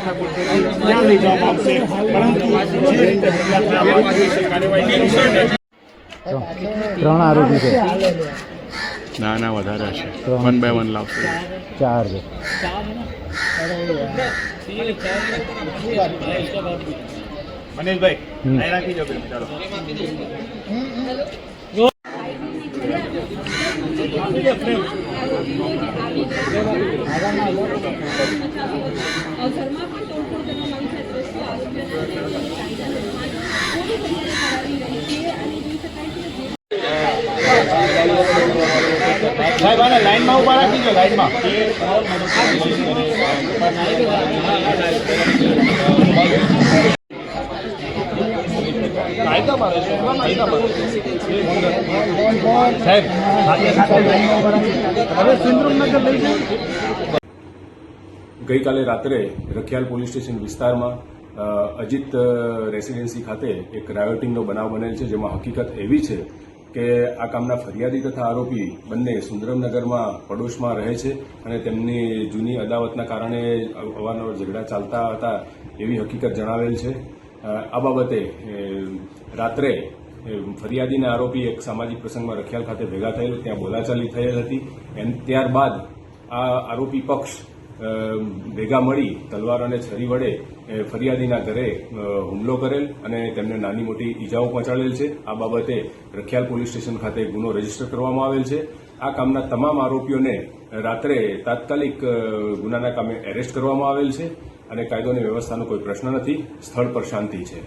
ત્યાં લઈ જવામાં આવશે પરંતુ જે રીતે ત્રણ આરોપી છે. ના ના વધારે હશે વન બાય વન લાવશે. ચાર છે. મનીષભાઈ રાખી જાઓ ચાલો. સાહેબ આને લાઈનમાં ઊભા રાખી લાઈનમાં ગઈકાલે રાત્રે રખિયાલ પોલીસ સ્ટેશન વિસ્તારમાં અજીત રેસિડેન્સી ખાતે એક રાયોટિંગનો બનાવ બનેલ છે, જેમાં હકીકત એવી છે કે આ કામના ફરિયાદી તથા આરોપી બંને સુંદરમનગરમાં પડોશમાં રહે છે અને તેમની જૂની અદાવતના કારણે અવારનવાર ઝઘડા ચાલતા હતા એવી હકીકત જણાવેલ છે. આ બાબતે રાત્રે ફરિયાદીના આરોપી એક સામાજિક પ્રસંગમાં રખિયાલ ખાતે ભેગા થયેલ, ત્યાં બોલાચાલી થયેલ હતી. એમ ત્યારબાદ આ આરોપી પક્ષ ભેગા મળી તલવાર અને છરી વડે ફરિયાદીના ઘરે હુમલો કરેલ અને તેમને નાની મોટી ઈજાઓ પહોંચાડેલ છે. આ બાબતે રખિયાલ પોલીસ સ્ટેશન ખાતે ગુનો રજિસ્ટર કરવામાં આવેલ છે. આ કામના તમામ આરોપીઓને રાત્રે તાત્કાલિક ગુનાના કામે એરેસ્ટ કરવામાં આવેલ છે અને કાયદો અને વ્યવસ્થાનો કોઈ પ્રશ્ન નથી. સ્થળ પર શાંતિ છે.